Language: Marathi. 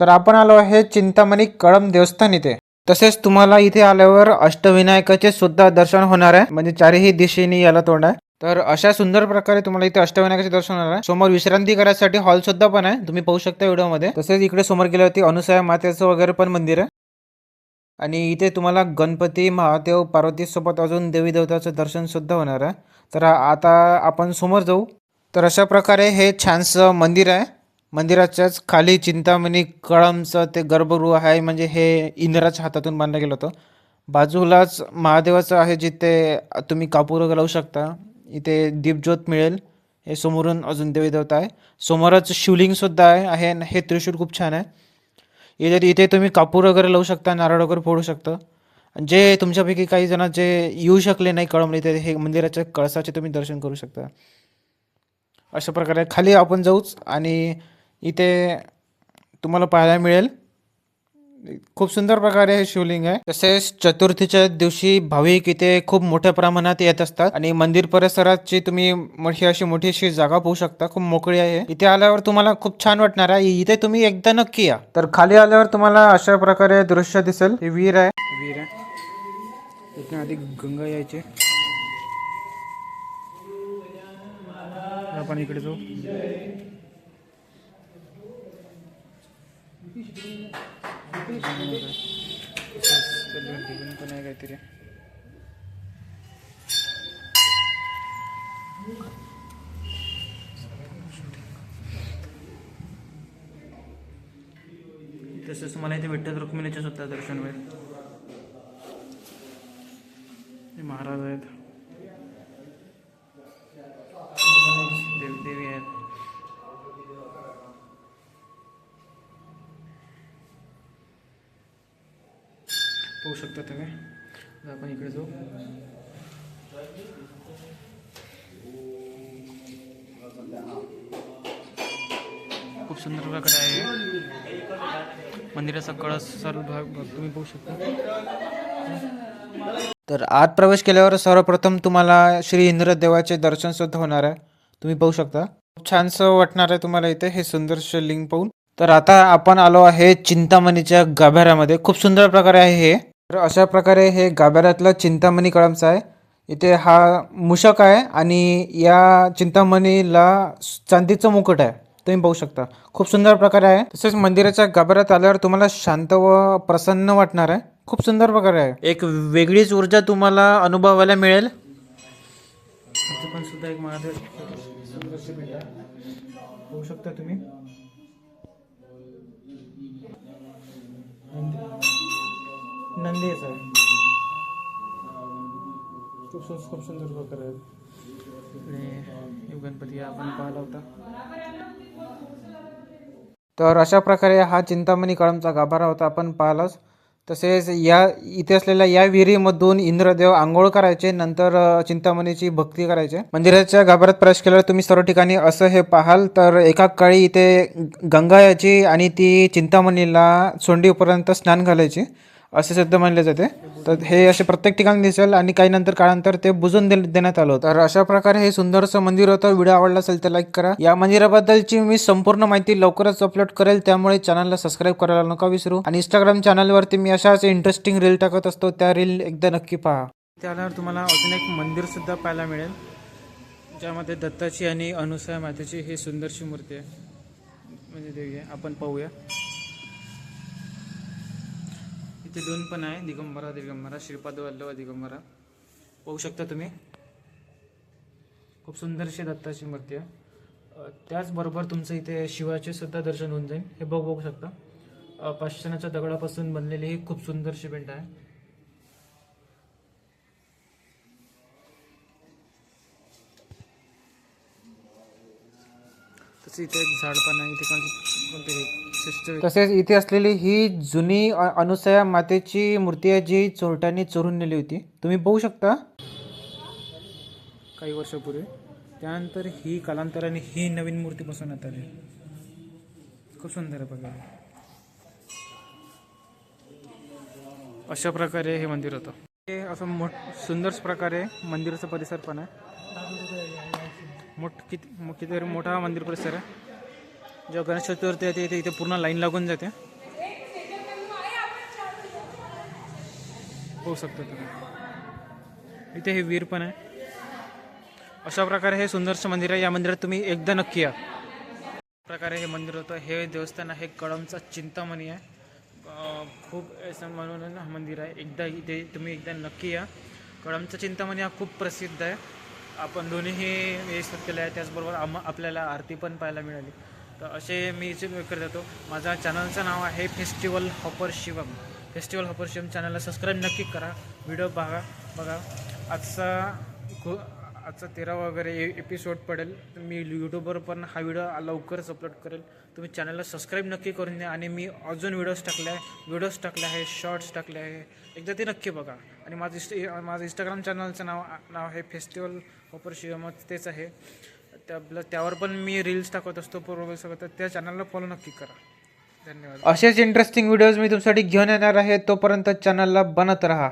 तर आपण आलो आहे चिंतामणी कळम देवस्थान इथे. तसेच तुम्हाला इथे आल्यावर अष्टविनायकाचे सुद्धा दर्शन होणार आहे. म्हणजे चारही दिशेने याला तोंड आहे. तर अशा सुंदर प्रकारे तुम्हाला इथे अष्टविनायकाचे दर्शन होणार आहे. समोर विश्रांती करायसाठी हॉल सुद्धा पण आहे. तुम्ही पाहू शकता व्हिडिओमध्ये. तसेच इकडे समोर गेल्यावरती अनुसया मातेचं वगैरे पण मंदिर आहे. आणि इथे तुम्हाला गणपती महादेव पार्वतीसोबत अजून देवी देवताचं दर्शन सुद्धा होणार आहे. तर आता आपण समोर जाऊ. तर अशा प्रकारे हे छानसं मंदिर आहे. मंदिराच्याच खाली चिंतामणी कळमचं ते गर्भगृह आहे म्हणजे हे इंद्राच्या हातातून बांधलं गेलं होतं. बाजूलाच महादेवाचं आहे जिथे तुम्ही कापूर वगैरे लावू शकता. इथे दीपज्योत मिळेल. हे समोरून अजून देवी देवता आहे. समोरच शिवलिंगसुद्धा आहे आहे हे त्रिशूल खूप छान आहे. इथे इथे तुम्ही कापूर वगैरे लावू शकता नारळ वगैरे फोडू शकता. जे तुमच्यापैकी काही जण जे येऊ शकले नाही कळमले ते हे मंदिराच्या कळसाचे तुम्ही दर्शन करू शकता. अशा प्रकारे खाली आपण जाऊच आणि इथे तुम्हाला पाहायला मिळेल. खूप सुंदर प्रकारे हे शिवलिंग आहे. तसेच चतुर्थीच्या दिवशी भाविक इथे खूप मोठ्या प्रमाणात येत असतात. आणि मंदिर परिसराची तुम्ही मोठी अशी मोठी अशी जागा पाहू शकता. खूप मोकळी आहे. इथे आल्यावर तुम्हाला खूप छान वाटणार आहे. इथे तुम्ही एकदा नक्की या. तर खाली आल्यावर तुम्हाला अशा प्रकारे दृश्य दिसेल. हे वीर आहे. वीर आहे. आधी गंगा यायचे. आपण इकडे जाऊ. पण आहे काहीतरी तसंच मला इथे विठ्ठल रुक्मिणीचे सुद्धा दर्शन मिळेल हे महाराज आहेत. होऊ शकतात तुम्ही. आपण इकडे जाऊ. खूप सुंदर प्रकारे आहे. मंदिराचा कळस सर्व भाग तुम्ही पाहू शकता. तर आत प्रवेश केल्यावर सर्वप्रथम तुम्हाला श्री इंद्रदेवाचे दर्शन सुद्धा होणार आहे. तुम्ही पाहू शकता. खूप छानसं वाटणार आहे तुम्हाला इथे हे सुंदरसे लिंग पाहून. तर आता आपण आलो आहे चिंतामणीच्या गाभाऱ्यामध्ये. खूप सुंदर प्रकारे आहे हे. तर अशा प्रकारे हे गाभाऱ्यातलं चिंतामणी कळमचं आहे. इथे हा मूषक आहे आणि या चिंतामणीला चांदीचं मुकुट आहे. तुम्ही पाहू शकता. खूप सुंदर प्रकारे आहे. तसेच मंदिराच्या गाभाऱ्यात आल्यावर तुम्हाला शांत व प्रसन्न वाटणार आहे. खूप सुंदर प्रकारे आहे. एक वेगळीच ऊर्जा तुम्हाला अनुभवायला मिळेल. पण सुद्धा एक महादेव शकता तुम्ही. नंदीच आहे. खूप सु खूप सुंदर प्रकारे आहे इकडे हे गणपती आपण पाहिला होता. तर अशा प्रकारे हा चिंतामणी कळमचा गाभारा होता आपण पाहिलाच. तसेच या इथे असलेल्या या विहिरीमधून इंद्रदेव आंघोळ करायचे नंतर चिंतामणीची भक्ती करायचे. मंदिराच्या गाभाऱ्यात प्रवेश केल्यावर तुम्ही सर्व ठिकाणी असं हे पाहाल तर एका काळी इथे गंगा यायची आणि ती चिंतामणीला सोंडीपर्यंत स्नान घालायची. असे सिद्ध मानले जाते. तर हे असे प्रत्येक ठिकाणी दिसेल आणि काही नंतर काळानंतर ते बुजून दे देण्यात आलं होतं. तर अशा प्रकारे हे सुंदरसं मंदिर होतं. व्हिडिओ आवडला असेल तर लाईक करा. या मंदिराबद्दलची मी संपूर्ण माहिती लवकरच अपलोड करेल. त्यामुळे चॅनलला सबस्क्राईब करायला नका विसरू. आणि इंस्टाग्राम चॅनलवरती मी अशाच इंटरेस्टिंग रील टाकत असतो. त्या रील एकदा नक्की पहा. त्यावर तुम्हाला अजून एक मंदिर सुद्धा पाहायला मिळेल. ज्यामध्ये दत्ताची आणि अनुसया मातेची ही सुंदरशी मूर्ती आहे. म्हणजे देवी आहे. आपण पाहूया. इथे दोन पण आहे दिगंबरा दिगंबरा श्रीपाद वल्लभ दिगंबरा. पाहू शकता तुम्ही? खूप सुंदरशी दत्ताची मूर्ती आहे. त्याचबरोबर तुमचं इथे शिवाचे सुद्धा दर्शन होऊन जाईल. हे बघ बघू शकता. पाषाणाच्या दगडापासून बनलेली ही खूप सुंदरशी पेंट आहे. तसं इथे एक झाड पण आहे. इथे कोणते- कोणते तसेच इथे असलेली ही जुनी अनुसया मातेची मूर्ती आहे जी चोरट्यांनी चोरून नेली होती. तुम्ही पाहू शकता. काही वर्षापूर्वी त्यानंतर ही कालांतराने ही नवीन मूर्ती बसवण्यात आली. खूप सुंदर आहे बघा. अशा प्रकारे हे मंदिर होतं. हे असं मोठ सुंदर प्रकारे मंदिराचा परिसर पण आहे. मोठ किती किती मोठा मंदिर परिसर आहे. जेव्हा गणेश चतुर्थी येते इथे इथे पूर्ण लाईन लागून जाते. होऊ शकतो तुम्ही इथे हे वीर पण आहे. अशा प्रकारे हे सुंदरसं मंदिर आहे. या मंदिरात तुम्ही एकदा नक्की या. प्रकारे हे मंदिर होतं. हे देवस्थान आहे कळमचा चिंतामणी आहे. खूप असं म्हणून मंदिर आहे. एकदा इथे तुम्ही एकदा नक्की या. कळमचं चिंतामणी हा खूप प्रसिद्ध आहे. आपण दोन्हीही हे केलं आहे. त्याचबरोबर आम आपल्याला आरती पण पाहायला मिळाली. तर असे मी इथे करत जातो. माझ्या चॅनलचं नाव आहे festival hopper Shivam festival hopper Shivam चॅनलला सबस्क्राईब नक्की करा. व्हिडिओ बघा. बघा. आजचा खू आजचा तेरा वगैरे एपिसोड पडेल. मी यूट्यूबवर पण हा व्हिडिओ लवकरच अपलोड करेल. तुम्ही चॅनलला सबस्क्राईब नक्की करून द्या. आणि मी अजून व्हिडिओज टाकले आहे. व्हिडिओज टाकले आहे. शॉर्ट्स टाकले आहे. एकदा ते नक्की बघा. आणि माझं इस्ट माझं इंस्टाग्राम चॅनलचं नाव नाव आहे फेस्टिवल ऑपर शिवमच तेच आहे. त्या त्यावर पण मी रील्स टाकत असतो पूर्व सगळं तर त्या चॅनलला फॉलो नक्की करा. धन्यवाद. असेच इंटरेस्टिंग व्हिडिओज मी तुमच्यासाठी घेऊन येणार आहे. तोपर्यंत चॅनलला बनत राहा.